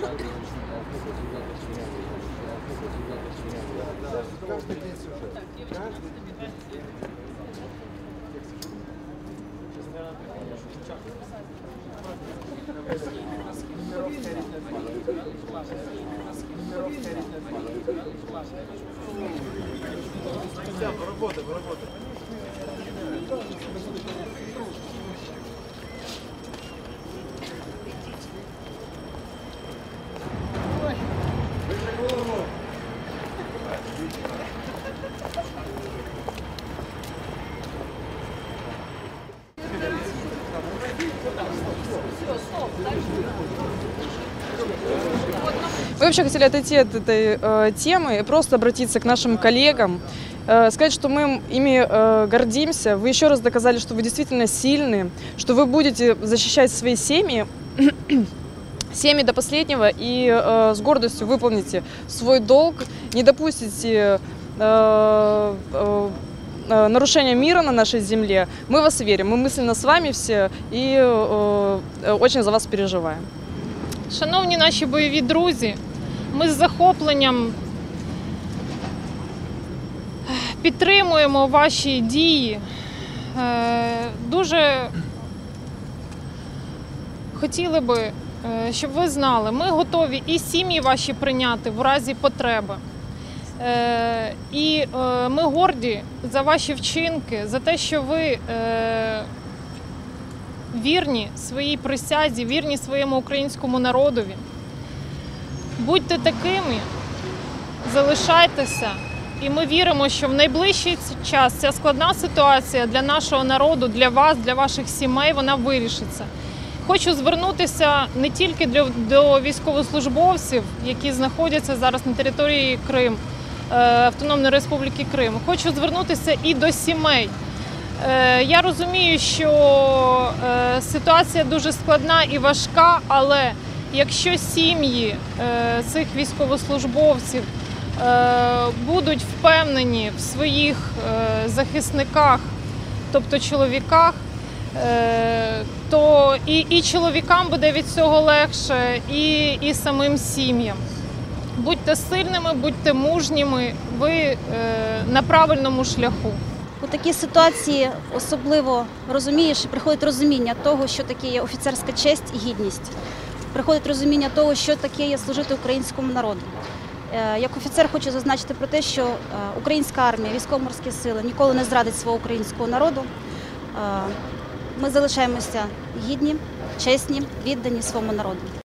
Каждый день сюжет. Каждый день. Мы вообще хотели отойти от этой э, темы и просто обратиться к нашим коллегам, э, сказать, что мы ими э, гордимся. Вы еще раз доказали, что вы действительно сильны, что вы будете защищать свои семьи, семьи до последнего и э, с гордостью выполните свой долг, не допустите э, э, э, нарушения мира на нашей земле. Мы вас верим, мы мысленно с вами все и э, э, очень за вас переживаем. Шановні наші бойові друзі, ми з захопленням підтримуємо ваші дії. Е, Дуже хотіли би, е, щоб ви знали, ми готові і сім'ї ваші прийняти в разі потреби. Е, І е, ми горді за ваші вчинки, за те, що ви е, вірні своїй присязі, вірні своєму українському народові. Будьте такими, залишайтеся, і ми віримо, що в найближчий час ця складна ситуація для нашого народу, для вас, для ваших сімей, вона вирішиться. Хочу звернутися не тільки до військовослужбовців, які знаходяться зараз на території Крим, е, Автономної Республіки Крим. Хочу звернутися і до сімей. Е, Я розумію, що е, ситуація дуже складна і важка, але якщо сім'ї е, цих військовослужбовців е, будуть впевнені в своїх е, захисниках, тобто чоловіках, е, то і, і чоловікам буде від цього легше, і, і самим сім'ям. Будьте сильними, будьте мужніми, ви е, на правильному шляху. У такій ситуації особливо розумієш, приходить розуміння того, що таке є офіцерська честь і гідність. Приходить розуміння того, що таке є служити українському народу. Е, Як офіцер хочу зазначити про те, що е, українська армія, військово-морські сили ніколи не зрадить свого українського народу. Е, Ми залишаємося гідні, чесні, віддані своєму народу.